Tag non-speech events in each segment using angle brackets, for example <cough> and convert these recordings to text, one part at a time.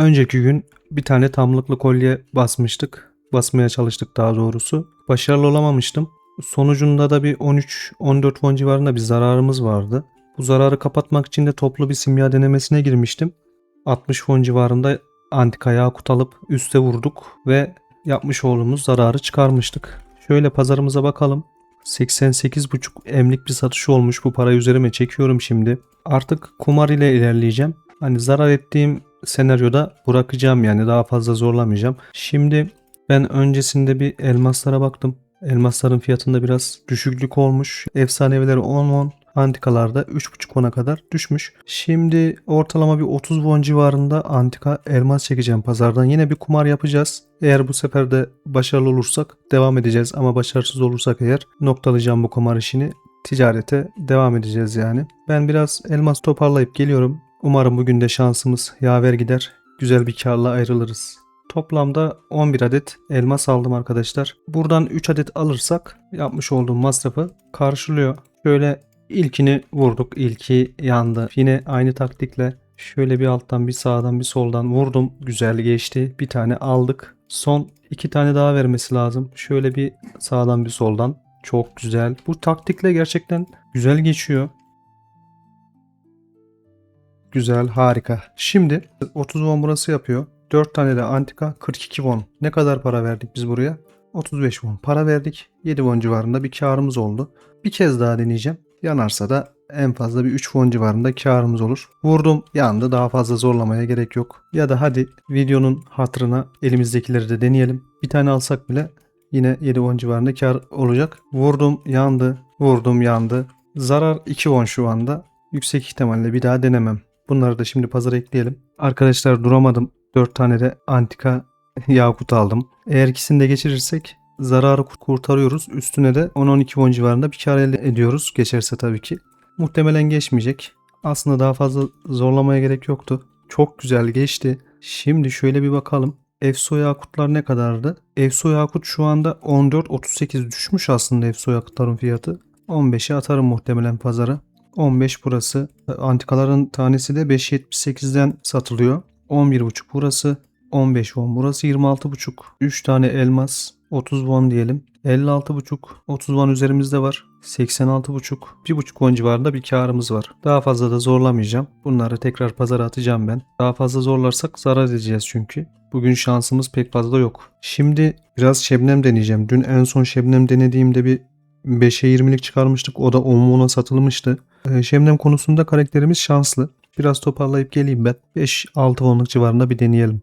Önceki gün bir tane tamlıklı kolye basmıştık. Basmaya çalıştık daha doğrusu. Başarılı olamamıştım. Sonucunda da bir 13-14 won civarında bir zararımız vardı. Bu zararı kapatmak için de toplu bir simya denemesine girmiştim. 60 won civarında antika yakut alıp üste vurduk ve yapmış olduğumuz zararı çıkarmıştık. Şöyle pazarımıza bakalım. 88,5 emlik bir satış olmuş. Bu parayı üzerime çekiyorum şimdi. Artık kumar ile ilerleyeceğim. Hani zarar ettiğim senaryoda bırakacağım yani daha fazla zorlamayacağım. Şimdi ben öncesinde bir elmaslara baktım. Elmasların fiyatında biraz düşüklük olmuş. Efsanevileri 10 won, antikalarda 3.5 won'a kadar düşmüş. Şimdi ortalama bir 30 won civarında antika elmas çekeceğim pazardan. Yine bir kumar yapacağız. Eğer bu sefer de başarılı olursak devam edeceğiz ama başarısız olursak eğer noktalayacağım bu kumar işini. Ticarete devam edeceğiz yani. Ben biraz elmas toparlayıp geliyorum. Umarım bugün de şansımız yaver gider. Güzel bir karla ayrılırız. Toplamda 11 adet elmas aldım arkadaşlar. Buradan 3 adet alırsak yapmış olduğum masrafı karşılıyor. Şöyle ilkini vurduk. İlki yandı. Yine aynı taktikle şöyle bir alttan bir sağdan bir soldan vurdum. Güzel geçti. Bir tane aldık. Son iki tane daha vermesi lazım. Şöyle bir sağdan bir soldan. Çok güzel. Bu taktikle gerçekten güzel geçiyor. Güzel, harika. Şimdi 30 won burası yapıyor. 4 tane de antika 42 won. Ne kadar para verdik biz buraya? 35 won. Para verdik. 7 won civarında bir karımız oldu. Bir kez daha deneyeceğim. Yanarsa da en fazla bir 3 won civarında karımız olur. Vurdum yandı daha fazla zorlamaya gerek yok. Ya da hadi videonun hatırına elimizdekileri de deneyelim. Bir tane alsak bile yine 7 won civarında kar olacak. Vurdum yandı. Vurdum yandı. Zarar 2 won şu anda. Yüksek ihtimalle bir daha denemem. Bunları da şimdi pazara ekleyelim. Arkadaşlar duramadım. 4 tane de antika <laughs> yakut aldım. Eğer ikisini de geçirirsek zararı kurtarıyoruz. Üstüne de 10-12 won civarında bir kar elde ediyoruz. Geçerse tabii ki. Muhtemelen geçmeyecek. Aslında daha fazla zorlamaya gerek yoktu. Çok güzel geçti. Şimdi şöyle bir bakalım. Efso yakutlar ne kadardı? Efso yakut şu anda 14.38 düşmüş aslında Efso yakutların fiyatı. 15'e atarım muhtemelen pazara. 15 burası. Antikaların tanesi de 5.78'den satılıyor. 11.5 burası. 15 won burası 26.5. 3 tane elmas 30 won diyelim. 56.5 30 won üzerimizde var. 86.5 1.5 won civarında bir karımız var. Daha fazla da zorlamayacağım. Bunları tekrar pazara atacağım ben. Daha fazla zorlarsak zarar edeceğiz çünkü. Bugün şansımız pek fazla yok. Şimdi biraz şebnem deneyeceğim. Dün en son şebnem denediğimde bir 5'e 20'lik çıkarmıştık. O da 10 won'a satılmıştı. Ee, şebnem konusunda karakterimiz şanslı. Biraz toparlayıp geleyim ben. 5-6 wonluk civarında bir deneyelim.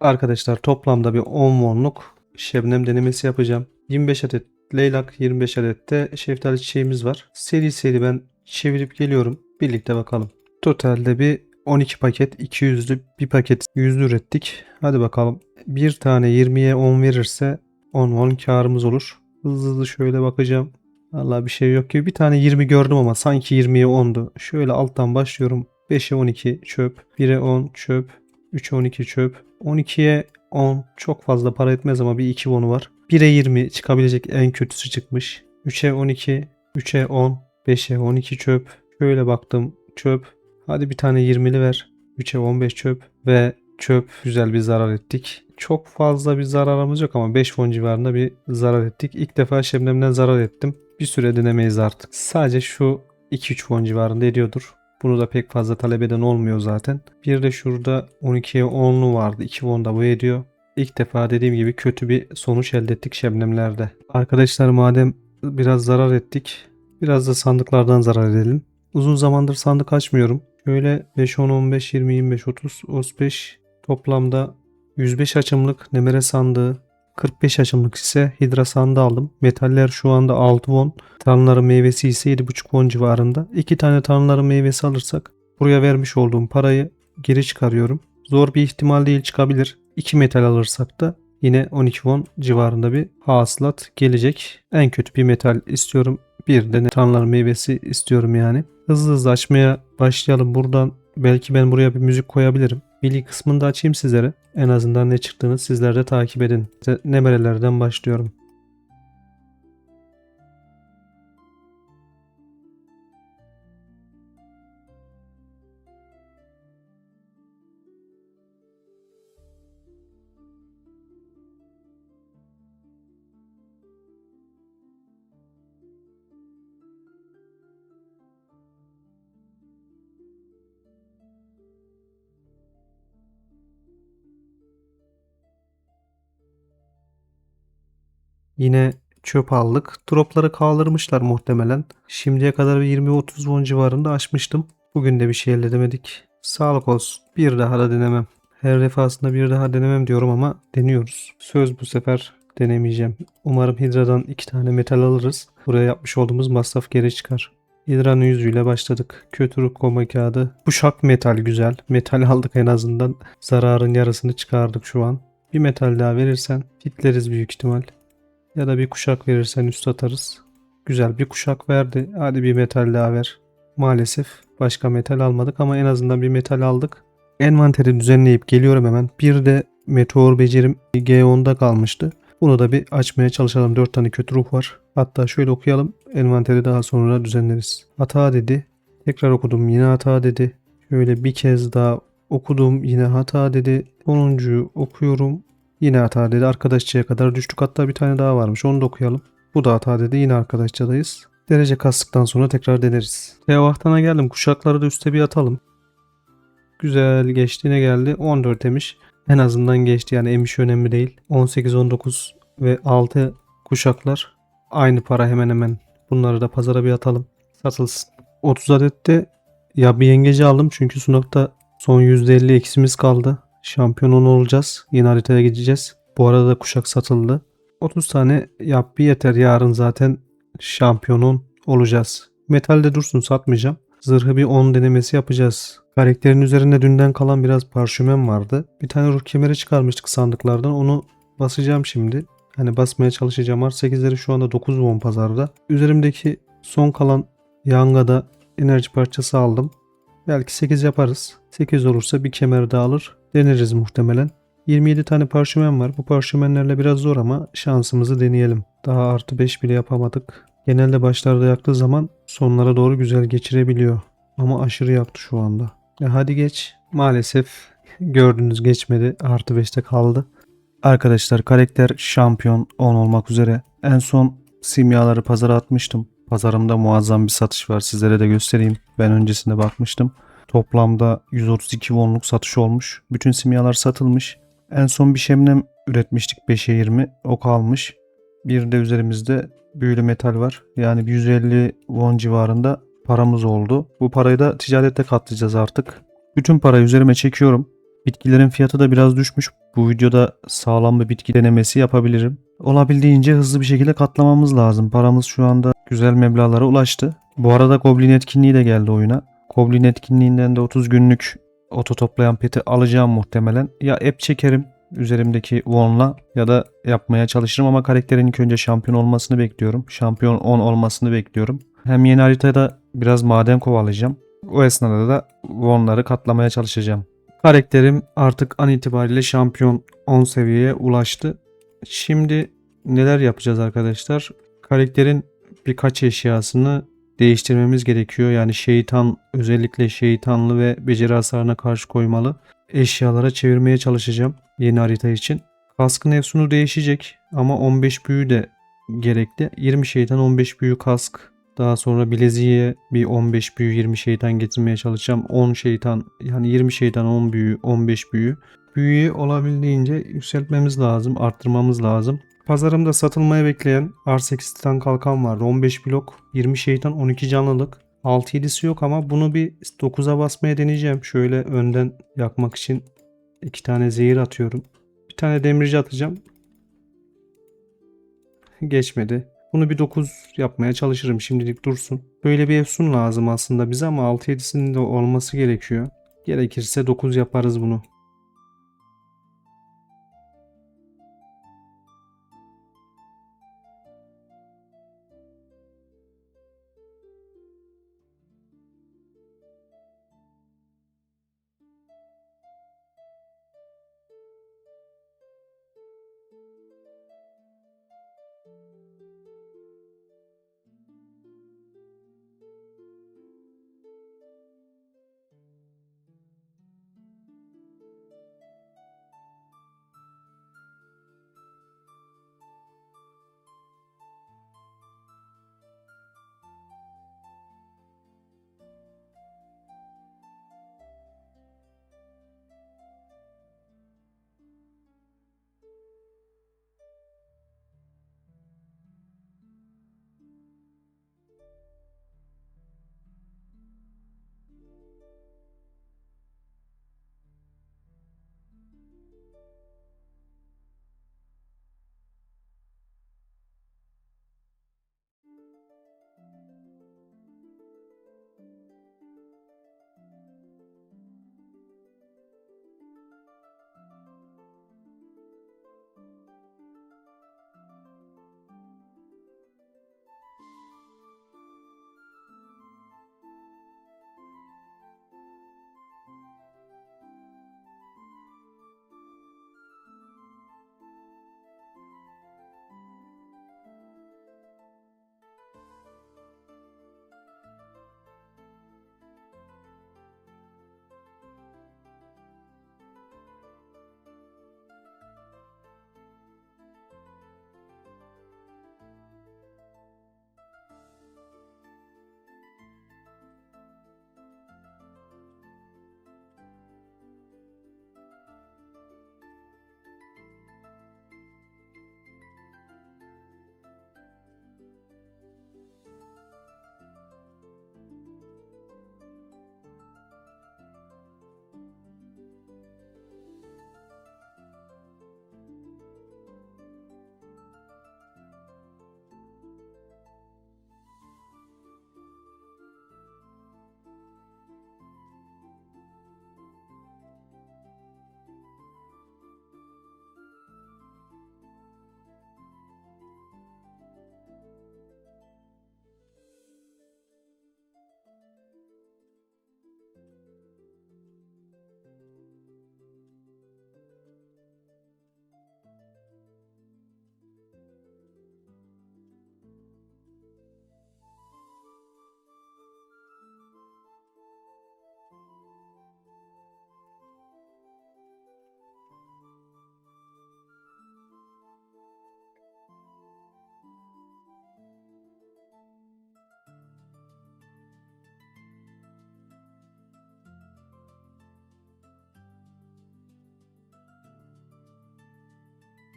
Arkadaşlar toplamda bir 10 wonluk şebnem denemesi yapacağım. 25 adet leylak 25 adet de şeftali çiçeğimiz var. Seri seri ben çevirip geliyorum. Birlikte bakalım. Totalde bir 12 paket 200'lü bir paket 100'lü ürettik. Hadi bakalım. Bir tane 20'ye 10 verirse 10 won karımız olur. Hızlı hızlı şöyle bakacağım. Valla bir şey yok ki. Bir tane 20 gördüm ama sanki 20'ye 10'du. Şöyle alttan başlıyorum. 5'e 12 çöp. 1'e 10 çöp. 3'e 12 çöp. 12'ye 10 çok fazla para etmez ama bir 2 wonu var. 1'e 20 çıkabilecek en kötüsü çıkmış. 3'e 12, 3'e 10, 5'e 12 çöp. Şöyle baktım çöp. Hadi bir tane 20'li ver. 3'e 15 çöp ve çöp güzel bir zarar ettik. Çok fazla bir zararımız yok ama 5 won civarında bir zarar ettik. İlk defa Şebnem'den zarar ettim. Bir süre denemeyiz artık. Sadece şu 2-3 won civarında ediyordur. Bunu da pek fazla talep eden olmuyor zaten. Bir de şurada 12'ye 10'lu vardı. 2 won da bu ediyor. İlk defa dediğim gibi kötü bir sonuç elde ettik Şebnemlerde. Arkadaşlar madem biraz zarar ettik. Biraz da sandıklardan zarar edelim. Uzun zamandır sandık açmıyorum. Şöyle 5, 10, 15, 20, 25, 30, 35 toplamda 105 açımlık Nemere sandığı, 45 açımlık ise Hidra sandığı aldım. Metaller şu anda 6 won. Tanrıların meyvesi ise 7,5 won civarında. 2 tane tanrıların meyvesi alırsak buraya vermiş olduğum parayı geri çıkarıyorum. Zor bir ihtimal değil çıkabilir. 2 metal alırsak da yine 12 won civarında bir hasılat gelecek. En kötü bir metal istiyorum. Bir de tanrıların meyvesi istiyorum yani. Hızlı hızlı açmaya başlayalım. Buradan belki ben buraya bir müzik koyabilirim. Bilgi kısmını da açayım sizlere. En azından ne çıktığını sizler de takip edin. Nemerelerden başlıyorum. Yine çöp aldık. Dropları kaldırmışlar muhtemelen. Şimdiye kadar bir 20-30 won civarında açmıştım. Bugün de bir şey elde edemedik. Sağlık olsun. Bir daha da denemem. Her defasında bir daha denemem diyorum ama deniyoruz. Söz bu sefer denemeyeceğim. Umarım Hidra'dan iki tane metal alırız. Buraya yapmış olduğumuz masraf geri çıkar. Hidra'nın yüzüyle başladık. Kötü ruh koma kağıdı. Kuşak metal güzel. Metal aldık en azından. Zararın yarısını çıkardık şu an. Bir metal daha verirsen fitleriz büyük ihtimal. Ya da bir kuşak verirsen üst atarız. Güzel bir kuşak verdi. Hadi bir metal daha ver. Maalesef başka metal almadık ama en azından bir metal aldık. Envanteri düzenleyip geliyorum hemen. Bir de meteor becerim G10'da kalmıştı. Bunu da bir açmaya çalışalım. 4 tane kötü ruh var. Hatta şöyle okuyalım. Envanteri daha sonra düzenleriz. Hata dedi. Tekrar okudum. Yine hata dedi. Şöyle bir kez daha okudum. Yine hata dedi. Sonuncuyu okuyorum. Yine hata dedi. Arkadaşçıya kadar düştük. Hatta bir tane daha varmış. Onu da okuyalım. Bu da hata dedi. Yine arkadaşçadayız. Derece kastıktan sonra tekrar deneriz. Tevahtana geldim. Kuşakları da üste bir atalım. Güzel geçtiğine geldi. 14 demiş. En azından geçti yani emiş önemli değil. 18, 19 ve 6 kuşaklar aynı para hemen hemen. Bunları da pazara bir atalım. Satılsın. 30 adette ya bir yengeci aldım çünkü sunakta son %50 eksimiz kaldı. Şampiyon 10 olacağız. Yeni haritaya gideceğiz. Bu arada da kuşak satıldı. 30 tane yap bir yeter. Yarın zaten şampiyonun olacağız. Metalde dursun satmayacağım. Zırhı bir 10 denemesi yapacağız. Karakterin üzerinde dünden kalan biraz parşömen vardı. Bir tane ruh kemeri çıkarmıştık sandıklardan. Onu basacağım şimdi. Hani basmaya çalışacağım. R8'leri şu anda 9 won pazarda. Üzerimdeki son kalan yangada enerji parçası aldım. Belki 8 yaparız. 8 olursa bir kemer daha alır. Deneriz muhtemelen. 27 tane parşömen var. Bu parşömenlerle biraz zor ama şansımızı deneyelim. Daha artı 5 bile yapamadık. Genelde başlarda yaktığı zaman sonlara doğru güzel geçirebiliyor. Ama aşırı yaktı şu anda. Ya hadi geç. Maalesef gördüğünüz geçmedi. Artı 5'te kaldı. Arkadaşlar karakter şampiyon 10 olmak üzere. En son simyaları pazara atmıştım. Pazarımda muazzam bir satış var. Sizlere de göstereyim. Ben öncesinde bakmıştım. Toplamda 132 wonluk satış olmuş. Bütün simyalar satılmış. En son bir şemnem üretmiştik 5'e 20. O kalmış. Bir de üzerimizde büyülü metal var. Yani bir 150 won civarında paramız oldu. Bu parayı da ticarette katlayacağız artık. Bütün parayı üzerime çekiyorum. Bitkilerin fiyatı da biraz düşmüş. Bu videoda sağlam bir bitki denemesi yapabilirim. Olabildiğince hızlı bir şekilde katlamamız lazım. Paramız şu anda güzel meblağlara ulaştı. Bu arada Goblin etkinliği de geldi oyuna. Goblin etkinliğinden de 30 günlük oto toplayan peti alacağım muhtemelen. Ya app çekerim üzerimdeki won'la ya da yapmaya çalışırım ama karakterin ilk önce şampiyon olmasını bekliyorum. Şampiyon 10 olmasını bekliyorum. Hem yeni haritada biraz maden kovalayacağım. O esnada da won'ları katlamaya çalışacağım. Karakterim artık an itibariyle şampiyon 10 seviyeye ulaştı. Şimdi neler yapacağız arkadaşlar? Karakterin birkaç eşyasını değiştirmemiz gerekiyor. Yani şeytan özellikle şeytanlı ve beceri hasarına karşı koymalı eşyalara çevirmeye çalışacağım yeni harita için. Kaskın efsunu değişecek ama 15 büyü de gerekli. 20 şeytan 15 büyü kask. Daha sonra bileziğe bir 15 büyü 20 şeytan getirmeye çalışacağım. 10 şeytan yani 20 şeytan 10 büyü 15 büyü. Büyüyü olabildiğince yükseltmemiz lazım, arttırmamız lazım. Pazarımda satılmaya bekleyen R8 Titan kalkan vardı. 15 blok, 20 şeytan, 12 canlılık. 6-7'si yok ama bunu bir 9'a basmaya deneyeceğim. Şöyle önden yakmak için iki tane zehir atıyorum. Bir tane demirci atacağım. Geçmedi. Bunu bir 9 yapmaya çalışırım şimdilik dursun. Böyle bir efsun lazım aslında bize ama 6-7'sinin de olması gerekiyor. Gerekirse 9 yaparız bunu.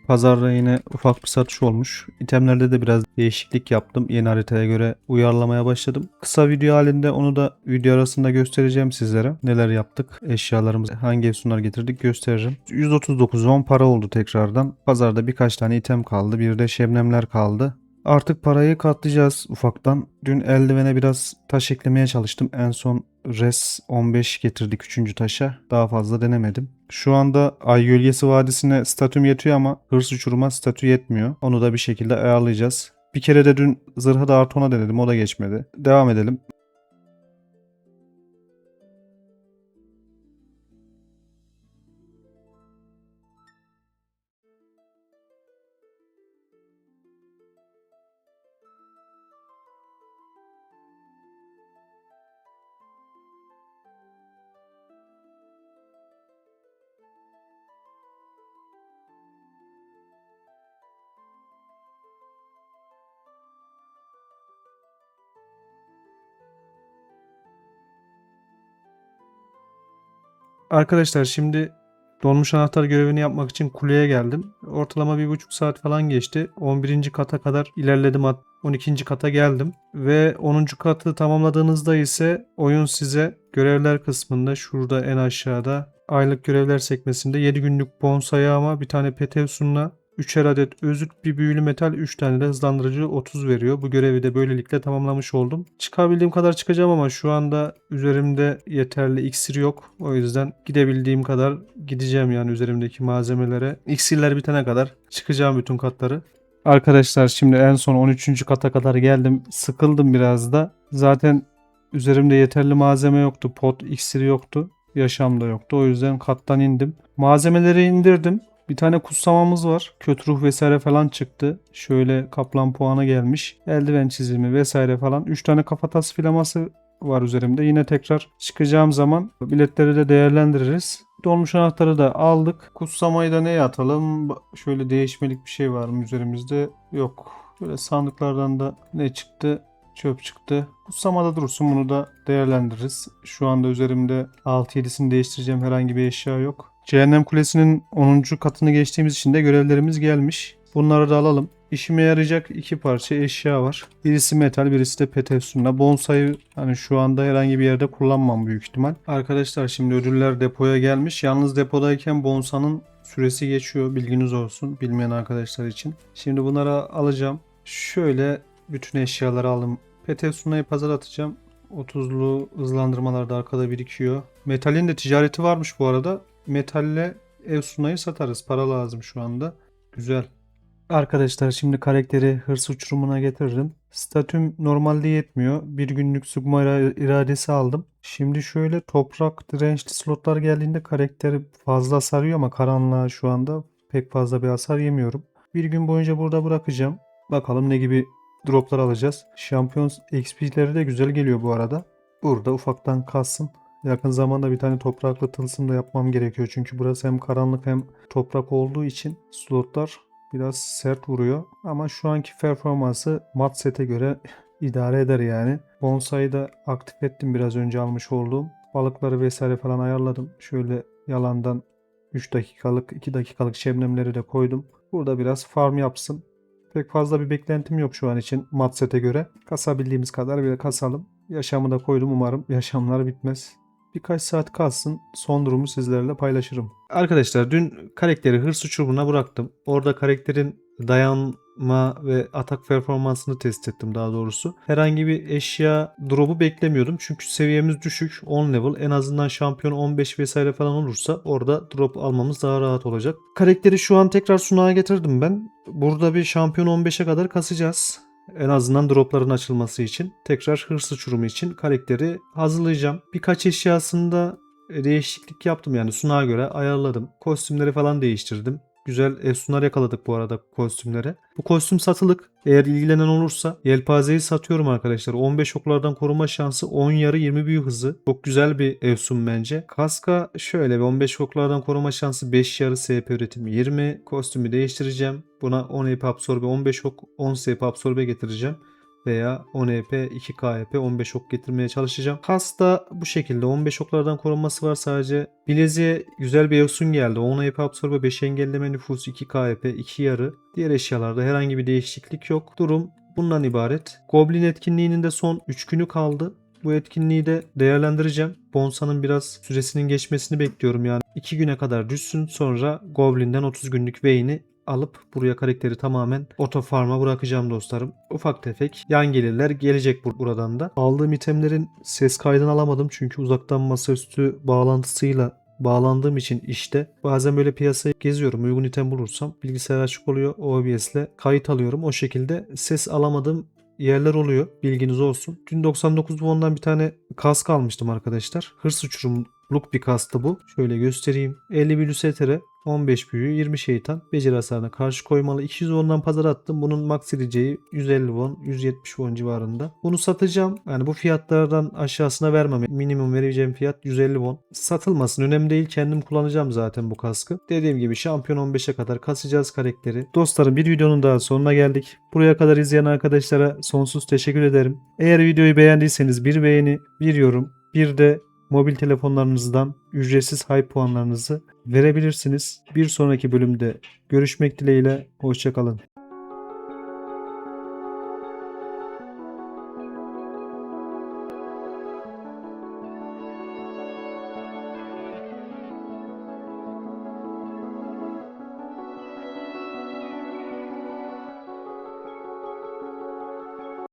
Pazarda yine ufak bir satış olmuş. İtemlerde de biraz değişiklik yaptım. Yeni haritaya göre uyarlamaya başladım. Kısa video halinde onu da video arasında göstereceğim sizlere. Neler yaptık, eşyalarımızı hangi efsunlar getirdik gösteririm. 139 won para oldu tekrardan. Pazarda birkaç tane item kaldı. Bir de şebnemler kaldı. Artık parayı katlayacağız ufaktan. Dün eldivene biraz taş eklemeye çalıştım. En son res 15 getirdik 3. taşa. Daha fazla denemedim. Şu anda Ay Gölgesi Vadisi'ne statüm yetiyor ama hırs uçuruma statü yetmiyor. Onu da bir şekilde ayarlayacağız. Bir kere de dün zırhı da artı 10'a denedim. O da geçmedi. Devam edelim. Arkadaşlar şimdi donmuş anahtar görevini yapmak için kuleye geldim. Ortalama bir buçuk saat falan geçti. 11. kata kadar ilerledim. Hat- 12. kata geldim. Ve 10. katı tamamladığınızda ise oyun size görevler kısmında şurada en aşağıda aylık görevler sekmesinde 7 günlük bonsai ama bir tane petevsunla 3'er adet özüt bir büyülü metal 3 tane de hızlandırıcı 30 veriyor. Bu görevi de böylelikle tamamlamış oldum. Çıkabildiğim kadar çıkacağım ama şu anda üzerimde yeterli iksir yok. O yüzden gidebildiğim kadar gideceğim yani üzerimdeki malzemelere. İksirler bitene kadar çıkacağım bütün katları. Arkadaşlar şimdi en son 13. kata kadar geldim. Sıkıldım biraz da. Zaten üzerimde yeterli malzeme yoktu. Pot iksiri yoktu. Yaşam da yoktu. O yüzden kattan indim. Malzemeleri indirdim. Bir tane kutsamamız var. Kötü ruh vesaire falan çıktı. Şöyle kaplan puanı gelmiş. Eldiven çizimi vesaire falan. 3 tane kafatası filaması var üzerimde. Yine tekrar çıkacağım zaman biletleri de değerlendiririz. Dolmuş anahtarı da aldık. Kutsamayı da neye atalım? Şöyle değişmelik bir şey var mı üzerimizde? Yok. Böyle sandıklardan da ne çıktı? Çöp çıktı. Kutsamada durursun bunu da değerlendiririz. Şu anda üzerimde 6-7'sini değiştireceğim herhangi bir eşya yok. Cehennem Kulesi'nin 10. katını geçtiğimiz için de görevlerimiz gelmiş. Bunları da alalım. İşime yarayacak iki parça eşya var. Birisi metal, birisi de petevsunla. Bonsai hani şu anda herhangi bir yerde kullanmam büyük ihtimal. Arkadaşlar şimdi ödüller depoya gelmiş. Yalnız depodayken bonsanın süresi geçiyor. Bilginiz olsun bilmeyen arkadaşlar için. Şimdi bunları alacağım. Şöyle bütün eşyaları aldım. Petevsuna'yı pazar atacağım. 30'lu hızlandırmalar da arkada birikiyor. Metalin de ticareti varmış bu arada. Metalle ev sunayı satarız. Para lazım şu anda. Güzel. Arkadaşlar şimdi karakteri hırs uçurumuna getirdim. Statüm normalde yetmiyor. Bir günlük Sugma ira- iradesi aldım. Şimdi şöyle toprak dirençli slotlar geldiğinde karakteri fazla sarıyor ama karanlığa şu anda pek fazla bir hasar yemiyorum. Bir gün boyunca burada bırakacağım. Bakalım ne gibi droplar alacağız. Şampiyon XP'leri de güzel geliyor bu arada. Burada ufaktan kalsın. Yakın zamanda bir tane topraklı tılsım da yapmam gerekiyor. Çünkü burası hem karanlık hem toprak olduğu için slotlar biraz sert vuruyor. Ama şu anki performansı mat sete göre <laughs> idare eder yani. Bonsai'yi da aktif ettim biraz önce almış olduğum. Balıkları vesaire falan ayarladım. Şöyle yalandan 3 dakikalık 2 dakikalık şebnemleri de koydum. Burada biraz farm yapsın. Pek fazla bir beklentim yok şu an için mat sete göre. Kasabildiğimiz kadar bile kasalım. Yaşamı da koydum umarım <laughs> yaşamlar bitmez. Birkaç saat kalsın son durumu sizlerle paylaşırım. Arkadaşlar dün karakteri hırs uçurumuna bıraktım. Orada karakterin dayanma ve atak performansını test ettim daha doğrusu. Herhangi bir eşya drop'u beklemiyordum. Çünkü seviyemiz düşük. 10 level. En azından şampiyon 15 vesaire falan olursa orada drop almamız daha rahat olacak. Karakteri şu an tekrar sunağa getirdim ben. Burada bir şampiyon 15'e kadar kasacağız. En azından dropların açılması için. Tekrar hırs uçurumu için karakteri hazırlayacağım. Birkaç eşyasında değişiklik yaptım yani sunağa göre ayarladım. Kostümleri falan değiştirdim. Güzel efsunlar yakaladık bu arada kostümlere. Bu kostüm satılık. Eğer ilgilenen olursa yelpazeyi satıyorum arkadaşlar. 15 oklardan koruma şansı 10 yarı 20 büyü hızı. Çok güzel bir efsun bence. Kaska şöyle bir 15 oklardan koruma şansı 5 yarı SP üretimi 20. Kostümü değiştireceğim. Buna 10 EP absorbe 15 ok 10 SP absorbe getireceğim. Veya 10 EP, 2 KP, 15 ok getirmeye çalışacağım. Kas da bu şekilde 15 oklardan korunması var sadece. Bileziğe güzel bir yosun geldi. 10 EP absorbe, 5 engelleme nüfus, 2 KP, 2 yarı. Diğer eşyalarda herhangi bir değişiklik yok. Durum bundan ibaret. Goblin etkinliğinin de son 3 günü kaldı. Bu etkinliği de değerlendireceğim. Bonsa'nın biraz süresinin geçmesini bekliyorum yani. 2 güne kadar düşsün sonra Goblin'den 30 günlük Vayne'i alıp buraya karakteri tamamen oto farm'a bırakacağım dostlarım. Ufak tefek yan gelirler gelecek bur- buradan da. Aldığım itemlerin ses kaydını alamadım çünkü uzaktan masaüstü bağlantısıyla bağlandığım için işte bazen böyle piyasayı geziyorum. Uygun item bulursam bilgisayar açık oluyor. OBS'le kayıt alıyorum. O şekilde ses alamadığım yerler oluyor. Bilginiz olsun. Dün 99 won'dan bir tane kask almıştım arkadaşlar. Hırs uçurumluk bir kastı bu. Şöyle göstereyim. 50 bir lüsetere 15 büyü, 20 şeytan, beceri hasarına karşı koymalı. 200 won'dan pazara attım. Bunun max edeceği 150 won, 170 won civarında. Bunu satacağım. Yani bu fiyatlardan aşağısına vermem. Minimum vereceğim fiyat 150 won. Satılmasın. Önemli değil. Kendim kullanacağım zaten bu kaskı. Dediğim gibi şampiyon 15'e kadar kasacağız karakteri. Dostlarım bir videonun daha sonuna geldik. Buraya kadar izleyen arkadaşlara sonsuz teşekkür ederim. Eğer videoyu beğendiyseniz bir beğeni, bir yorum, bir de mobil telefonlarınızdan ücretsiz hype puanlarınızı verebilirsiniz. Bir sonraki bölümde görüşmek dileğiyle. Hoşçakalın.